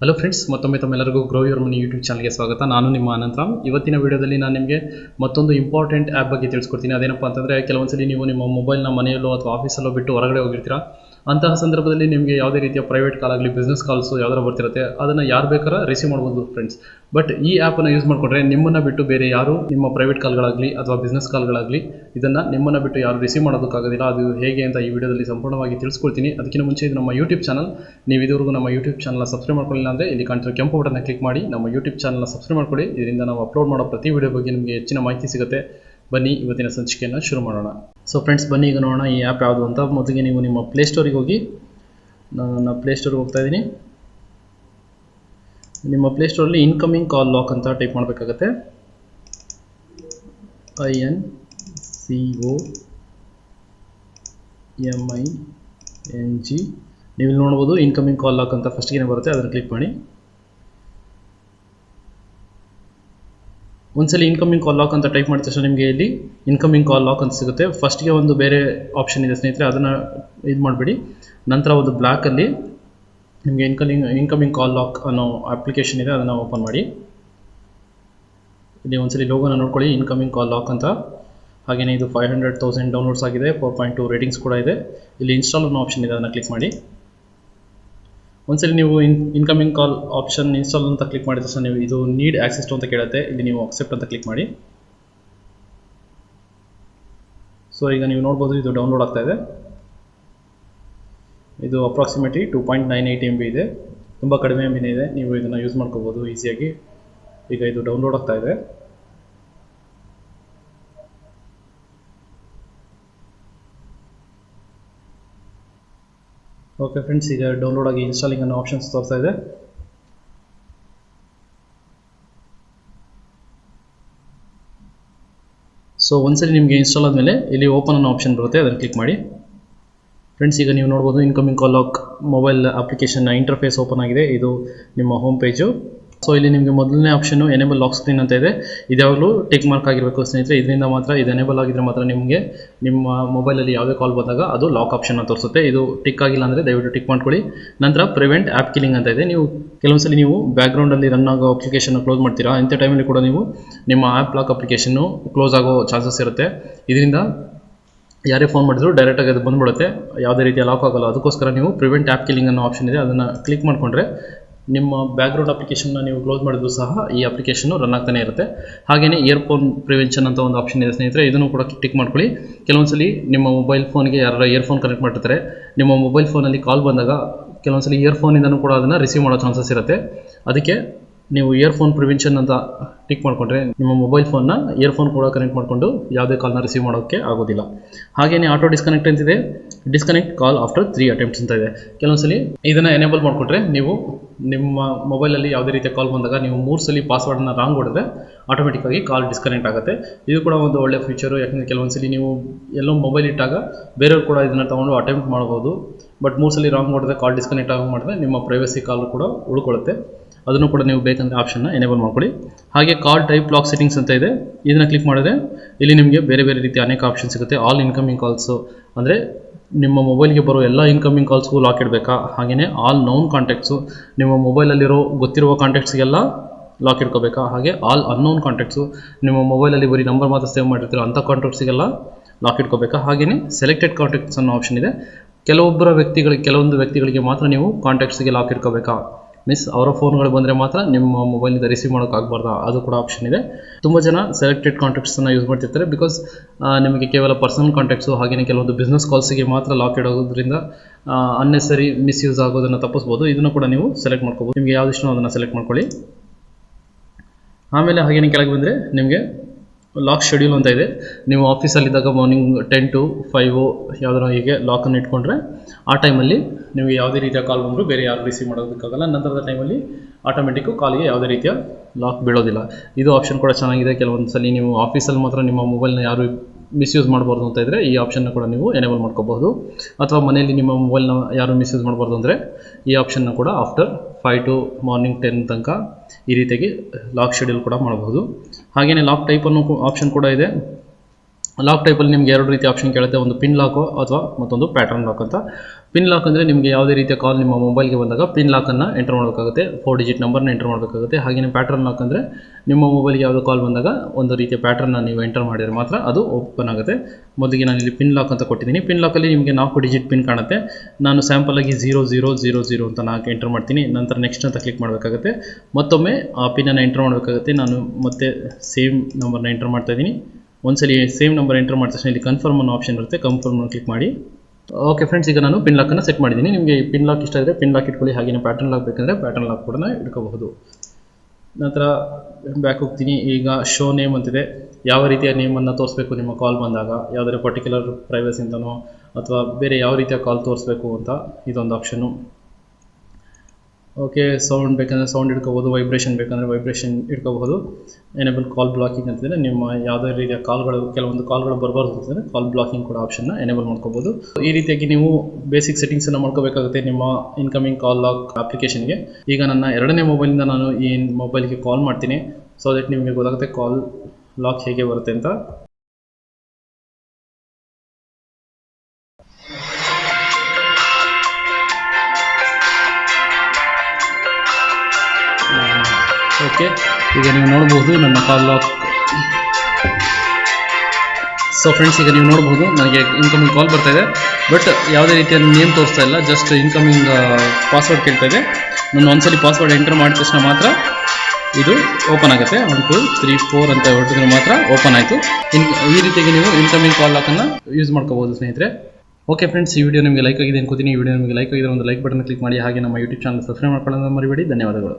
Hello friends ಮತ್ತೊಮ್ಮೆ ತಮ್ಮೆಲ್ಲರಿಗೂ grow your money YouTube ಚಾನಲ್ಗೆ ಸ್ವಾಗತ. ನಾನು ನಿಮ್ಮ ಅನಂತರಾಮ್ ಇವತ್ತಿನ ವಿಡಿಯೋದಲ್ಲಿ ನಾನು ನಿಮಗೆ ಮತ್ತೊಂದು ಇಂಪಾರ್ಟೆಂಟ್ ಆ್ಯಪ್ ಬಗ್ಗೆ ತಿಳಿಸ್ಕೊಡ್ತೀನಿ. ಅದೇನಪ್ಪ ಅಂತಂದರೆ, ಕೆಲವೊಂದ್ಸಲಿ ನೀವು ನಿಮ್ಮ ಮೊಬೈಲ್ನ ಮನೆಯಲ್ಲೋ ಅಥವಾ ಆಫೀಸಲ್ಲೋ ಬಿಟ್ಟು ಹೊರಗಡೆ ಹೋಗಿರ್ತೀರಾ. ಅಂತಹ ಸಂದರ್ಭದಲ್ಲಿ ನಿಮಗೆ ಯಾವುದೇ ರೀತಿಯ ಪ್ರೈವೇಟ್ ಕಾಲ್ ಆಗಲಿ ಬಿಸ್ನೆಸ್ ಕಾಲ್ಸು ಯಾವ್ದಾರು ಬರ್ತಿರುತ್ತೆ, ಅದನ್ನು ಯಾರು ಬೇಕಾದ್ರೆ ರಿಸೀವ್ ಮಾಡ್ಬೋದು ಫ್ರೆಂಡ್ಸ್ ಬಟ್ ಈ ಆ್ಯಪನ್ನು ಯೂಸ್ ಮಾಡಿಕೊಂಡ್ರೆ ನಿಮ್ಮನ್ನು ಬಿಟ್ಟು ಬೇರೆ ಯಾರು ನಿಮ್ಮ ಪ್ರೈವೇಟ್ ಕಾಲ್ಗಳಾಗಲಿ ಅಥವಾ ಬಿಸ್ನೆಸ್ ಕಾಲ್ಗಳಾಗಲಿ ಇದನ್ನು ನಿಮ್ಮನ್ನು ಬಿಟ್ಟು ಯಾರು ರಿಸೀವ್ ಮಾಡೋದಕ್ಕಾಗೋದಿಲ್ಲ. ಅದು ಹೇಗೆ ಅಂತ ಈ ವಿಡಿಯೋದಲ್ಲಿ ಸಂಪೂರ್ಣವಾಗಿ ತಿಳಿಸ್ಕೊಳ್ತೀನಿ. ಅದಕ್ಕಿಂತ ಮುಂಚೆ ಇದು ನಮ್ಮ ಯೂಟ್ಯೂಬ್ ಚಾನಲ್ ನೀವು ಇದುವರೆಗೂ ನಮ್ಮ ಯೂಟ್ಯೂಬ್ ಚಾನಲ್ನ ಸಬ್ಸ್ಕ್ರೈಬ್ ಮಾಡ್ಕೊಳ್ಳಿಲ್ಲ ಅಂದರೆ ಇಲ್ಲಿ ಕಾಣ್ತಿರೋ ಕೆಂಪು ಬಟನ್ನ ಕ್ಲಿಕ್ ಮಾಡಿ, ನಮ್ಮ ಯೂಟ್ಯೂಬ್ ಚಾನಲ್ನ ಸಬ್ಸ್ಕ್ರೈಬ್ ಮಾಡ್ಕೊಳ್ಳಿ ಇದರಿಂದ ನಾವು ಅಪ್ಲೋಡ್ ಮಾಡೋ ಪ್ರತಿ ವಿಡಿಯೋ ಬಗ್ಗೆ ನಿಮಗೆ ಹೆಚ್ಚಿನ ಮಾಹಿತಿ ಸಿಗುತ್ತೆ. ಬನ್ನಿ, ಇವತ್ತಿನ ಸಂಚಿಕೆಯನ್ನು ಶುರು ಮಾಡೋಣ. ಸೊ ಫ್ರೆಂಡ್ಸ್ ಬನ್ನಿ ಈಗ ನೋಡೋಣ ಈ ಆ್ಯಪ್ ಯಾವುದು ಅಂತ. ಮೊದಲಿಗೆ ನೀವು ನಿಮ್ಮ ಪ್ಲೇಸ್ಟೋರಿಗೆ ಹೋಗಿ, ನಾನು ನನ್ನ ಪ್ಲೇಸ್ಟೋರಿಗೆ ಹೋಗ್ತಾ ಇದ್ದೀನಿ. ನಿಮ್ಮ ಪ್ಲೇಸ್ಟೋರಲ್ಲಿ ಇನ್ಕಮಿಂಗ್ ಕಾಲ್ ಲಾಕ್ ಅಂತ ಟೈಪ್ ಮಾಡಬೇಕಾಗತ್ತೆ. I N C O M I N G ನೀವು ನೋಡ್ಬೋದು ಇನ್ಕಮಿಂಗ್ ಕಾಲ್ ಲಾಕ್ ಅಂತ ಫಸ್ಟ್ಗೆ ಬರುತ್ತೆ, ಅದನ್ನು ಕ್ಲಿಕ್ ಮಾಡಿ. ಒಂದ್ಸಲಿ ಇನ್ಕಮಿಂಗ್ ಕಾಲ್ ಲಾಕ್ ಅಂತ ಟೈಪ್ ಮಾಡಿದ ತಕ್ಷಣ ನಿಮಗೆ ಇಲ್ಲಿ ಇನ್ಕಮಿಂಗ್ ಕಾಲ್ ಲಾಕ್ ಅಂತ ಸಿಗುತ್ತೆ. ಫಸ್ಟ್ಗೆ ಒಂದು ಬೇರೆ ಆಪ್ಷನ್ ಇದೆ ಸ್ನೇಹಿತರೆ, ಅದನ್ನು ಇದು ಮಾಡಬೇಡಿ. ನಂತರ ಒಂದು ಬ್ಲ್ಯಾಕಲ್ಲಿ ನಿಮಗೆ ಇನ್ಕಮಿಂಗ್ ಇನ್ಕಮಿಂಗ್ ಕಾಲ್ ಲಾಕ್ ಅನ್ನೋ ಅಪ್ಲಿಕೇಶನ್ ಇದೆ, ಅದನ್ನು ಓಪನ್ ಮಾಡಿ. ಇಲ್ಲಿ ಒಂದ್ಸಲಿ ಲೋಗೋನ ನೋಡ್ಕೊಳ್ಳಿ ಇನ್ಕಮಿಂಗ್ ಕಾಲ್ ಲಾಕ್ ಅಂತ. ಹಾಗೆಯೇ ಇದು ಫೈವ್ ಹಂಡ್ರೆಡ್ ತೌಸಂಡ್ ಡೌನ್ಲೋಡ್ಸ್ ಆಗಿದೆ ಫೋರ್ ಪಾಯಿಂಟ್ ಟು ರೇಟಿಂಗ್ಸ್ ಕೂಡ ಇದೆ. ಇಲ್ಲಿ ಇನ್ಸ್ಟಾಲ್ ಅನ್ನೋ ಆಪ್ಷನ್ ಇದೆ, ಅದನ್ನು ಕ್ಲಿಕ್ ಮಾಡಿ. ಒಂದ್ಸಲಿ ನೀವು in incoming call option install ಅಂತ ಕ್ಲಿಕ್ ಮಾಡಿದ ತಕ್ಷಣ ನೀವು ಇದು ನೀಡ್ ಆಕ್ಸೆಸ್ ಅಂತ ಕೇಳುತ್ತೆ. ಇಲ್ಲಿ ನೀವು ಅಕ್ಸೆಪ್ಟ್ ಅಂತ ಕ್ಲಿಕ್ ಮಾಡಿ. ಸೊ ಈಗ ನೀವು ನೋಡ್ಬೋದು ಇದು ಡೌನ್ಲೋಡ್ ಆಗ್ತಾ ಇದೆ. ಇದು approximately two point nine eight M ಇದೆ. ತುಂಬ ಕಡಿಮೆ ಎಂ ಇದೆ. ನೀವು ಇದನ್ನು ಯೂಸ್ ಮಾಡ್ಕೋಬೋದು ಈಸಿಯಾಗಿ ಈಗ ಇದು ಡೌನ್ಲೋಡ್ ಆಗ್ತಾ ಇದೆ. ಓಕೆ ಫ್ರೆಂಡ್ಸ್ ಈಗ ಡೌನ್ಲೋಡ್ ಆಗಿ ಇನ್ಸ್ಟಾಲಿಂಗ್ ಅನ್ನೋ ಆಪ್ಷನ್ಸ್ ತೋರಿಸ್ತಾ ಇದೆ. ಸೊ ಒಂದ್ಸರಿ ನಿಮಗೆ ಇನ್ಸ್ಟಾಲ್ ಆದಮೇಲೆ ಇಲ್ಲಿ ಓಪನ್ ಅನ್ನೋ ಆಪ್ಷನ್ ಬರುತ್ತೆ, ಅದನ್ನು ಕ್ಲಿಕ್ ಮಾಡಿ. ಫ್ರೆಂಡ್ಸ್ ಈಗ ನೀವು ನೋಡ್ಬೋದು ಇನ್ಕಮಿಂಗ್ ಕಾಲ್ ಲಾಕ್ ಮೊಬೈಲ್ ಅಪ್ಲಿಕೇಶನ್ನ ಇಂಟರ್ಫೇಸ್ ಓಪನ್ ಆಗಿದೆ. ಇದು ನಿಮ್ಮ ಹೋಮ್ ಪೇಜು ಸೊ ಇಲ್ಲಿ ನಿಮಗೆ ಮೊದಲನೇ ಆಪ್ಷನ್ ಎನೇಬಲ್ ಲಾಕ್ ಸ್ಕ್ರೀನ್ ಅಂತ ಇದೆ. ಇದ್ಯಾವಾಗಲೂ ಟಿಕ್ ಮಾರ್ಕ್ ಆಗಿರಬೇಕು ಸ್ನೇಹಿತರೆ, ಇದರಿಂದ ಮಾತ್ರ ಇದು ಎನೇಬಲ್ ಆಗಿದ್ರೆ ಮಾತ್ರ ನಿಮಗೆ ನಿಮ್ಮ ಮೊಬೈಲಲ್ಲಿ ಯಾವುದೇ ಕಾಲ್ ಬಂದಾಗ ಅದು ಲಾಕ್ ಆಪ್ಷನ್ ತೋರಿಸುತ್ತೆ. ಇದು ಟಿಕ್ ಆಗಿಲ್ಲ ಅಂದರೆ ದಯವಿಟ್ಟು ಟಿಕ್ ಮಾಡ್ಕೊಳ್ಳಿ. ನಂತರ ಪ್ರಿವೆಂಟ್ ಆ್ಯಪ್ ಕಿಲಿಂಗ್ ಅಂತ ಇದೆ. ನೀವು ಕೆಲವೊಂದ್ಸಲಿ ನೀವು ಬ್ಯಾಕ್ಗ್ರೌಂಡಲ್ಲಿ ರನ್ ಆಗೋ ಅಪ್ಲಿಕೇಶನ್ ಕ್ಲೋಸ್ ಮಾಡ್ತೀರಾ, ಇಂಥ ಟೈಮಲ್ಲಿ ಕೂಡ ನೀವು ನಿಮ್ಮ ಆ್ಯಪ್ ಲಾಕ್ ಅಪ್ಲಿಕೇಶನ್ನು ಕ್ಲೋಸ್ ಆಗೋ ಚಾನ್ಸಸ್ ಇರುತ್ತೆ. ಇದರಿಂದ ಯಾರೇ ಫೋನ್ ಮಾಡಿದ್ರು ಡೈರೆಕ್ಟಾಗಿ ಅದು ಬಂದ್ಬಿಡುತ್ತೆ. ಯಾವುದೇ ರೀತಿಯ ಲಾಕ್ ಆಗೋಲ್ಲ. ಅದಕ್ಕೋಸ್ಕರ ನೀವು ಪ್ರಿವೆಂಟ್ ಆ್ಯಪ್ ಕಿಲಿಂಗ್ ಅನ್ನೋ ಆಪ್ಷನ್ ಇದೆ. ಅದನ್ನು ಕ್ಲಿಕ್ ಮಾಡಿಕೊಂಡ್ರೆ ನಿಮ್ಮ ಬ್ಯಾಕ್ಗ್ರೌಂಡ್ ಅಪ್ಲಿಕೇಶನ್ನ ನೀವು ಕ್ಲೋಸ್ ಮಾಡಿದ್ರು ಸಹ ಈ ಅಪ್ಲಿಕೇಶನ್ನು ರನ್ ಆಗ್ತಾನೆ ಇರುತ್ತೆ. ಹಾಗೆಯೇ ಇಯರ್ಫೋನ್ ಪ್ರಿವೆನ್ಷನ್ ಅಂತ ಒಂದು ಆಪ್ಷನ್ ಇದೆ ಸ್ನೇಹಿತರೆ, ಇದನ್ನು ಕೂಡ ಟಿಕ್ ಮಾಡ್ಕೊಳ್ಳಿ. ಕೆಲವೊಂದ್ಸಲಿ ನಿಮ್ಮ ಮೊಬೈಲ್ ಫೋನ್ಗೆ ಯಾರು ಇಯರ್ಫೋನ್ ಕನೆಕ್ಟ್ ಮಾಡಿರ್ತಾರೆ ನಿಮ್ಮ ಮೊಬೈಲ್ ಫೋನಲ್ಲಿ ಕಾಲ್ ಬಂದಾಗ ಕೆಲವೊಂದ್ಸಲಿ ಇಯರ್ಫೋನಿಂದನೂ ಕೂಡ ಅದನ್ನು ರಿಸೀವ್ ಮಾಡೋ ಚಾನ್ಸಸ್ ಇರುತ್ತೆ. ಅದಕ್ಕೆ ನೀವು ಇಯರ್ಫೋನ್ ಪ್ರಿವೆನ್ಷನ್ ಅಂತ ಟಿಕ್ ಮಾಡಿಕೊಂಡ್ರೆ ನಿಮ್ಮ ಮೊಬೈಲ್ ಫೋನ್ನ ಇಯರ್ಫೋನ್ ಕೂಡ ಕನೆಕ್ಟ್ ಮಾಡಿಕೊಂಡು ಯಾವುದೇ ಕಾಲ್ನ ರಿಸೀವ್ ಮಾಡೋಕ್ಕೆ ಆಗೋದಿಲ್ಲ. ಹಾಗೆಯೇ ಆಟೋ ಡಿಸ್ಕನೆಕ್ಟ್ ಅಂತಿದೆ. Disconnect call after three attempts ಅಂತ ಇದೆ. ಕೆಲವೊಂದ್ಸಲಿ ಇದನ್ನು ಎನೇಬಲ್ ಮಾಡಿಕೊಟ್ರೆ ನೀವು ನಿಮ್ಮ ಮೊಬೈಲಲ್ಲಿ ಯಾವುದೇ ರೀತಿಯ ಕಾಲ್ ಬಂದಾಗ ನೀವು ಮೂರು ಸಲ ಪಾಸ್ವರ್ಡನ್ನ ರಾಂಗ್ ಹೊಡೆದ್ರೆ ಆಟೋಮೆಟಿಕ್ಕಾಗಿ ಕಾಲ್ ಡಿಸ್ಕನೆಕ್ಟ್ ಆಗುತ್ತೆ. ಇದು ಕೂಡ ಒಂದು ಒಳ್ಳೆಯ ಫೀಚರು ಯಾಕಂದರೆ ಕೆಲವೊಂದ್ಸಲಿ ನೀವು ಎಲ್ಲೋ ಮೊಬೈಲ್ ಇಟ್ಟಾಗ ಬೇರೆಯವ್ರು ಕೂಡ ಇದನ್ನು ತೊಗೊಂಡು ಅಟೆಂಪ್ಟ್ ಮಾಡ್ಬೋದು. ಬಟ್ ಮೂರು ಸಲ ರಾಂಗ್ ಹೊಡೆದ್ರೆ ಕಾಲ್ ಡಿಸ್ಕನೆಕ್ಟ್ ಆಗಿ ಮಾಡಿದ್ರೆ ನಿಮ್ಮ ಪ್ರೈವಸಿ ಕಾಲ್ ಕೂಡ ಉಳ್ಕೊಳ್ಳುತ್ತೆ. ಅದನ್ನು ಕೂಡ ನೀವು ಬೇಕಂದರೆ ಆಪ್ಷನ್ನ ಎನೇಬಲ್ ಮಾಡ್ಕೊಳ್ಳಿ. ಹಾಗೆ ಕಾಲ್ ಟೈಪ್ ಲಾಕ್ ಸೆಟ್ಟಿಂಗ್ಸ್ ಅಂತ ಇದೆ. ಇದನ್ನು ಕ್ಲಿಕ್ ಮಾಡಿದ್ರೆ ಇಲ್ಲಿ ನಿಮಗೆ ಬೇರೆ ಬೇರೆ ರೀತಿಯ ಅನೇಕ ಆಪ್ಷನ್ ಸಿಗುತ್ತೆ. ಆಲ್ ಇನ್ಕಮಿಂಗ್ ಕಾಲ್ಸು ಅಂದರೆ ನಿಮ್ಮ ಮೊಬೈಲ್ಗೆ ಬರೋ ಎಲ್ಲ ಇನ್ಕಮಿಂಗ್ ಕಾಲ್ಸ್ಗೂ ಲಾಕ್ ಇಡಬೇಕಾ? ಹಾಗೆಯೇ ಆಲ್ ನೌನ್ ಕಾಂಟ್ಯಾಕ್ಟ್ಸು ನಿಮ್ಮ ಮೊಬೈಲಲ್ಲಿರೋ ಗೊತ್ತಿರುವ ಕಾಂಟ್ಯಾಕ್ಟ್ಸ್ಗೆಲ್ಲ ಲಾಕ್ ಇಟ್ಕೋಬೇಕಾ? ಹಾಗೆ ಆಲ್ ಅನ್ನೋನ್ ಕಾಂಟ್ಯಾಕ್ಟ್ಸು ನಿಮ್ಮ ಮೊಬೈಲಲ್ಲಿ ಬರೀ ನಂಬರ್ ಮಾತ್ರ ಸೇವ್ ಮಾಡಿರ್ತೀರೋ ಅಂಥ ಕಾಂಟ್ಯಾಕ್ಟ್ಸಿಗೆಲ್ಲ ಲಾಕ್ ಇಟ್ಕೋಬೇಕಾ? ಹಾಗೆಯೇ ಸೆಲೆಕ್ಟೆಡ್ ಕಾಂಟ್ಯಾಕ್ಟ್ಸ್ ಅನ್ನೋ ಆಪ್ಷನ್ ಇದೆ. ಕೆಲವೊಬ್ಬರ ವ್ಯಕ್ತಿಗಳಿಗೆ, ಕೆಲವೊಂದು ವ್ಯಕ್ತಿಗಳಿಗೆ ಮಾತ್ರ ನೀವು ಕಾಂಟ್ಯಾಕ್ಟ್ಸ್ಗೆ ಲಾಕ್ ಇಟ್ಕೋಬೇಕಾ? ಮೀನ್ಸ್ ಅವರ ಫೋನ್ಗಳು ಬಂದರೆ ಮಾತ್ರ ನಿಮ್ಮ ಮೊಬೈಲಿಂದ ರಿಸೀವ್ ಮಾಡೋಕ್ಕಾಗಬಾರ್ದು ಅದು ಕೂಡ ಆಪ್ಷನ್ ಇದೆ. ತುಂಬ ಜನ ಸೆಲೆಕ್ಟೆಡ್ ಕಾಂಟ್ಯಾಕ್ಟ್ಸನ್ನು ಯೂಸ್ ಮಾಡ್ತಿರ್ತಾರೆ ಬಿಕಾಸ್ ನಿಮಗೆ ಕೇವಲ ಪರ್ಸನಲ್ ಕಾಂಟ್ಯಾಕ್ಟ್ಸು ಹಾಗೆಯೇ ಕೆಲವೊಂದು ಬಿಸ್ನೆಸ್ ಕಾಲ್ಸಿಗೆ ಮಾತ್ರ ಲಾಕ್ ಇಡೋದ್ರಿಂದ ಅನ್ನೆಸರಿ ಮಿಸ್ಯೂಸ್ ಆಗೋದನ್ನು ತಪ್ಪಿಸ್ಬೋದು. ಇದನ್ನು ಕೂಡ ನೀವು ಸೆಲೆಕ್ಟ್ ಮಾಡ್ಕೋಬೋದು. ನಿಮಗೆ ಯಾವ್ದು ಇಷ್ಟನೋ ಅದನ್ನು ಸೆಲೆಕ್ಟ್ ಮಾಡ್ಕೊಳ್ಳಿ. ಆಮೇಲೆ ಹಾಗೇನೆ ಕೆಳಗೆ ಬಂದರೆ ನಿಮಗೆ ಲಾಕ್ ಶೆಡ್ಯೂಲ್ ಅಂತ ಇದೆ. ನೀವು ಆಫೀಸಲ್ಲಿದ್ದಾಗ ಮಾರ್ನಿಂಗ್ ಟೆನ್ ಟು ಫೈವು ಯಾವ್ದಾರ ಹೀಗೆ ಲಾಕನ್ನು ಇಟ್ಕೊಂಡ್ರೆ ಆ ಟೈಮಲ್ಲಿ ನಿಮಗೆ ಯಾವುದೇ ರೀತಿಯ ಕಾಲ್ ಬಂದರೂ ಬೇರೆ ಯಾರು ರಿಸೀವ್ ಮಾಡೋದಕ್ಕಾಗಲ್ಲ. ನಂತರದ ಟೈಮಲ್ಲಿ ಆಟೋಮೆಟಿಕ್ಕು ಕಾಲಿಗೆ ಯಾವುದೇ ರೀತಿಯ ಲಾಕ್ ಬೀಳೋದಿಲ್ಲ. ಇದು ಆಪ್ಷನ್ ಕೂಡ ಚೆನ್ನಾಗಿದೆ. ಕೆಲವೊಂದು ಸಲ ನೀವು ಆಫೀಸಲ್ಲಿ ಮಾತ್ರ ನಿಮ್ಮ ಮೊಬೈಲ್ನ ಯಾರು ಮಿಸ್ಯೂಸ್ ಮಾಡಬಾರ್ದು ಅಂತ ಇದ್ದರೆ ಈ ಆಪ್ಷನ್ನ ಕೂಡ ನೀವು ಎನೇಬಲ್ ಮಾಡ್ಕೋಬಹುದು. ಅಥವಾ ಮನೆಯಲ್ಲಿ ನಿಮ್ಮ ಮೊಬೈಲ್ನ ಯಾರು ಮಿಸ್ಯೂಸ್ ಮಾಡಬಾರ್ದು ಅಂದರೆ ಈ ಆಪ್ಷನ್ನ ಕೂಡ after five to morning ten ತನಕ ಈ ರೀತಿಯಾಗಿ ಲಾಕ್ ಶೆಡ್ಯೂಲ್ ಕೂಡ ಮಾಡಬಹುದು. ಹಾಗೆಯೇ ಲಾಕ್ ಟೈಪ್ ಅನ್ನೋ ಆಪ್ಷನ್ ಕೂಡ ಇದೆ. ಲಾಕ್ ಟೈಪಲ್ಲಿ ನಿಮ್ಗೆ ಎರಡು ರೀತಿ ಆಪ್ಷನ್ ಕೇಳುತ್ತೆ, ಒಂದು ಪಿನ್ ಲಾಕು ಅಥವಾ ಮತ್ತೊಂದು ಪ್ಯಾಟರ್ನ್ ಲಾಕ್ ಅಂತ. ಪಿನ್ ಲಾಕ್ ಅಂದರೆ ನಿಮಗೆ ಯಾವುದೇ ರೀತಿಯ ಕಾಲ್ ನಿಮ್ಮ ಮೊಬೈಲ್ಗೆ ಬಂದಾಗ ಪಿನ್ ಲಾಕನ್ನು ಎಂಟರ್ ಮಾಡಬೇಕಾಗುತ್ತೆ ಫೋರ್ ಡಿಜಿಟ್ ನಂಬರ್ನ ಎಂಟರ್ ಮಾಡಬೇಕಾಗುತ್ತೆ. ಹಾಗೆಯೇ ಪ್ಯಾಟರ್ನ್ ಲಾಕ್ ಅಂದರೆ ನಿಮ್ಮ ಮೊಬೈಲ್ಗೆ ಯಾವುದೋ ಕಾಲ್ ಬಂದಾಗ ಒಂದು ರೀತಿಯ ಪ್ಯಾಟರ್ನ ನೀವು ಎಂಟರ್ ಮಾಡಿದರೆ ಮಾತ್ರ ಅದು ಓಪನ್ ಆಗುತ್ತೆ. ಮೊದಲಿಗೆ ನಾನು ಇಲ್ಲಿ ಪಿನ್ ಲಾಕ್ ಅಂತ ಕೊಟ್ಟಿದ್ದೀನಿ. ಪಿನ್ ಲಾಕಲ್ಲಿ ನಿಮಗೆ ನಾಲ್ಕು ಡಿಜಿಟ್ ಪಿನ್ ಕಾಣುತ್ತೆ. ನಾನು ಸ್ಯಾಂಪಲ್ ಆಗಿ ಜೀರೋ ಜೀರೋ ಜೀರೋ ಜೀರೋ ಅಂತ ನಾಲ್ಕು ಎಂಟರ್ ಮಾಡ್ತೀನಿ. ನಂತರ ನೆಕ್ಸ್ಟ್ ಅಂತ ಕ್ಲಿಕ್ ಮಾಡಬೇಕಾಗುತ್ತೆ. ಮತ್ತೊಮ್ಮೆ ಆ ಪಿನ್ನನ್ನು ಎಂಟರ್ ಮಾಡಬೇಕಾಗುತ್ತೆ. ನಾನು ಮತ್ತೆ ಸೇಮ್ ನಂಬರ್ನ ಎಂಟರ್ ಮಾಡ್ತಾ ಇದ್ದೀನಿ. ಒಂದ್ಸಲಿ ಸೇಮ್ ನಂಬರ್ ಎಂಟರ್ ಮಾಡಿದ ತಕ್ಷಣ ಇಲ್ಲಿ ಕನ್ಫರ್ಮ್ ಅನ್ನೋ ಆಪ್ಷನ್ ಇರುತ್ತೆ ಕನ್ಫರ್ಮ್ ಕ್ಲಿಕ್ ಮಾಡಿ. ಓಕೆ ಫ್ರೆಂಡ್ಸ್ ಈಗ ನಾನು ಪಿನ್ ಲಾಕನ್ನು ಸೆಟ್ ಮಾಡಿದ್ದೀನಿ. ನಿಮಗೆ ಪಿನ್ ಲಾಕ್ ಇಷ್ಟ ಇದ್ದರೆ ಪಿನ್ ಲಾಕ್ ಇಟ್ಕೊಳ್ಳಿ ಹಾಗೆಯೇ ಪ್ಯಾಟರ್ನ್ ಲಾಕ್ ಬೇಕಂದರೆ ಪ್ಯಾಟರ್ನ್ ಲಾಕ್ ಕೂಡ ಇಟ್ಕೋಬಹುದು. ನಂತರ ಬ್ಯಾಕ್ ಹೋಗ್ತೀನಿ. ಈಗ ಶೋ ನೇಮ್ ಅಂತಿದೆ. ಯಾವ ರೀತಿಯ ನೇಮನ್ನು ತೋರಿಸ್ಬೇಕು ನಿಮ್ಮ ಕಾಲ್ ಬಂದಾಗ? ಯಾವುದಾದ್ರು ಪರ್ಟಿಕ್ಯುಲರ್ ಪ್ರೈವಸಿ ಅಂತನೋ ಅಥವಾ ಬೇರೆ ಯಾವ ರೀತಿಯ ಕಾಲ್ ತೋರಿಸ್ಬೇಕು ಅಂತ ಇದೊಂದು ಆಪ್ಷನ್ನು ಓಕೆ ಸೌಂಡ್ ಬೇಕಂದರೆ ಸೌಂಡ್ ಇಟ್ಕೋಬೋದು ವೈಬ್ರೇಷನ್ ಬೇಕಂದರೆ ವೈಬ್ರೇಷನ್ ಇಟ್ಕೋಬಹುದು ಎನೇಬಲ್ ಕಾಲ್ ಬ್ಲಾಕಿಂಗ್ ಅಂತಂದರೆ ನಿಮ್ಮ ಯಾವುದೇ ರೀತಿಯ ಕಾಲ್ಗಳು ಕೆಲವೊಂದು ಕಾಲ್ಗಳು ಬರಬಾರ್ದು ಅಂತಂದರೆ ಕಾಲ್ ಬ್ಲಾಕಿಂಗ್ ಕೂಡ ಆಪ್ಷನ್ನ ಎನೇಬಲ್ ಮಾಡ್ಕೋಬೋದು ಈ ರೀತಿಯಾಗಿ ನೀವು ಬೇಸಿಕ್ ಸೆಟ್ಟಿಂಗ್ಸನ್ನು ಮಾಡ್ಕೋಬೇಕಾಗುತ್ತೆ ನಿಮ್ಮ ಇನ್ಕಮಿಂಗ್ ಕಾಲ್ ಲಾಕ್ ಅಪ್ಲಿಕೇಶನ್ಗೆ ಈಗ ನನ್ನ ಎರಡನೇ ಮೊಬೈಲಿಂದ ನಾನು ಈ ಮೊಬೈಲ್ಗೆ ಕಾಲ್ ಮಾಡ್ತೀನಿ. ಸೊ ದಟ್ ನಿಮಗೆ ಗೊತ್ತಾಗುತ್ತೆ ಕಾಲ್ ಲಾಕ್ ಹೇಗೆ ಬರುತ್ತೆ ಅಂತ. ಓಕೆ ಈಗ ನೀವು ನೋಡ್ಬೋದು ನನ್ನ ಕಾಲ್ ಲಾಕ್ ಸೊ ಫ್ರೆಂಡ್ಸ್ ಈಗ ನೀವು ನೋಡ್ಬೋದು, ನನಗೆ ಇನ್ಕಮಿಂಗ್ ಕಾಲ್ ಬರ್ತಾ ಇದೆ. ಬಟ್ ಯಾವುದೇ ರೀತಿಯ ನೇಮ್ ತೋರಿಸ್ತಾ ಇಲ್ಲ ಜಸ್ಟ್ ಇನ್ಕಮಿಂಗ್ ಪಾಸ್ವರ್ಡ್ ಕೇಳ್ತಾ ಇದೆ. ನಾನು ಒಂದ್ಸಲಿ ಪಾಸ್ವರ್ಡ್ ಎಂಟರ್ ಮಾಡಿದ ತಕ್ಷಣ ಮಾತ್ರ ಇದು ಓಪನ್ ಆಗುತ್ತೆ. ಒನ್ ಟು ತ್ರೀ ಫೋರ್ ಅಂತ ಹೊರಟಿದ್ರೆ ಮಾತ್ರ ಓಪನ್ ಆಯಿತು. ಇನ್, ಈ ರೀತಿಯಾಗಿ ನೀವು ಇನ್ಕಮಿಂಗ್ ಕಾಲ್ ಲಾಕನ್ನು ಯೂಸ್ ಮಾಡ್ಕೋಬೋದು, ಸ್ನೇಹಿತರೆ. ಓಕೆ ಫ್ರೆಂಡ್ಸ್ ಈ ವಿಡಿಯೋ ನಿಮಗೆ ಲೈಕ್ ಆಗಿದೆ ಅನ್ಕೋತೀನಿ. ಈ ವಿಡಿಯೋ ನಿಮಗೆ ಲೈಕ್ ಆಗಿದೆ, ಒಂದು ಲೈಕ್ ಬಟನ್ ಕ್ಲಿಕ್ ಮಾಡಿ. ಹಾಗೆ ನಮ್ಮ ಯೂಟ್ಯೂಬ್ ಚಾನಲ್ ಸಬ್ಸ್ಕ್ರೈಬ್ ಮಾಡ್ಕೊಳ್ಳೋದು ಮರಿಬೇಡಿ. ಧನ್ಯವಾದಗಳು.